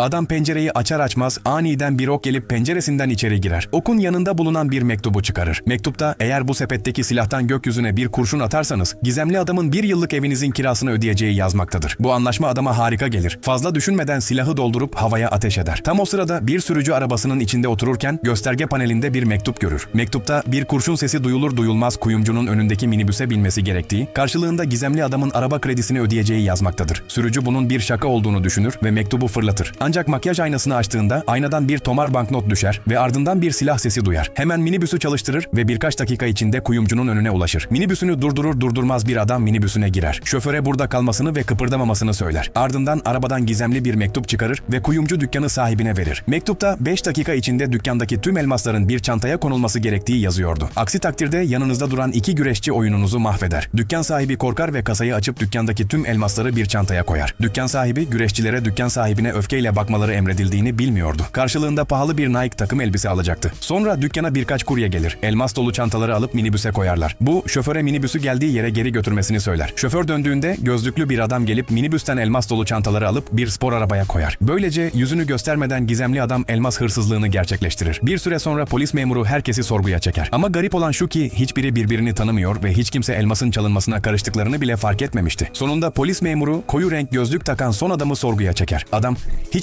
Adam pencereyi açar açmaz aniden bir ok gelip penceresinden içeri girer. Okun yanında bulunan bir mektubu çıkarır. Mektupta eğer bu sepetteki silahtan gökyüzüne bir kurşun atarsanız gizemli adamın bir yıllık evinizin kirasını ödeyeceği yazmaktadır. Bu anlaşma adama harika gelir. Fazla düşünmeden silahı doldurup havaya ateş eder. Tam o sırada bir sürücü arabasının içinde otururken gösterge panelinde bir mektup görür. Mektupta bir kurşun sesi duyulur duyulmaz kuyumcunun önündeki minibüse binmesi gerektiği, karşılığında gizemli adamın araba kredisini ödeyeceği yazmaktadır. Sürücü bunun bir şaka olduğunu düşünür ve mektubu fırlatır. Ancak makyaj aynasını açtığında aynadan bir tomar banknot düşer ve ardından bir silah sesi duyar. Hemen minibüsü çalıştırır ve birkaç dakika içinde kuyumcunun önüne ulaşır. Minibüsünü durdurur durdurmaz bir adam minibüsüne girer. Şoföre burada kalmasını ve kıpırdamamasını söyler. Ardından arabadan gizemli bir mektup çıkarır ve kuyumcu dükkanı sahibine verir. Mektupta 5 dakika içinde dükkandaki tüm elmasların bir çantaya konulması gerektiği yazıyordu. Aksi takdirde yanınızda duran iki güreşçi oyununuzu mahveder. Dükkan sahibi korkar ve kasayı açıp dükkandaki tüm elmasları bir çantaya koyar. Dükkan sahibi güreşçilere dükkan sahibine öfkeyle bakmaları emredildiğini bilmiyordu. Karşılığında pahalı bir Nike takım elbise alacaktı. Sonra dükkana birkaç kurye gelir. Elmas dolu çantaları alıp minibüse koyarlar. Bu şoföre minibüsü geldiği yere geri götürmesini söyler. Şoför döndüğünde gözlüklü bir adam gelip minibüsten elmas dolu çantaları alıp bir spor arabaya koyar. Böylece yüzünü göstermeden gizemli adam elmas hırsızlığını gerçekleştirir. Bir süre sonra polis memuru herkesi sorguya çeker. Ama garip olan şu ki hiçbiri birbirini tanımıyor ve hiç kimse elmasın çalınmasına karıştıklarını bile fark etmemişti. Sonunda polis memuru koyu renk gözlük takan son adamı sorguya çeker. Adam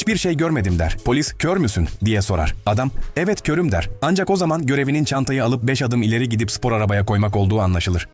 hiçbir şey görmedim der. Polis kör müsün diye sorar. Adam evet körüm der. Ancak o zaman görevinin çantayı alıp 5 adım ileri gidip spor arabaya koymak olduğu anlaşılır.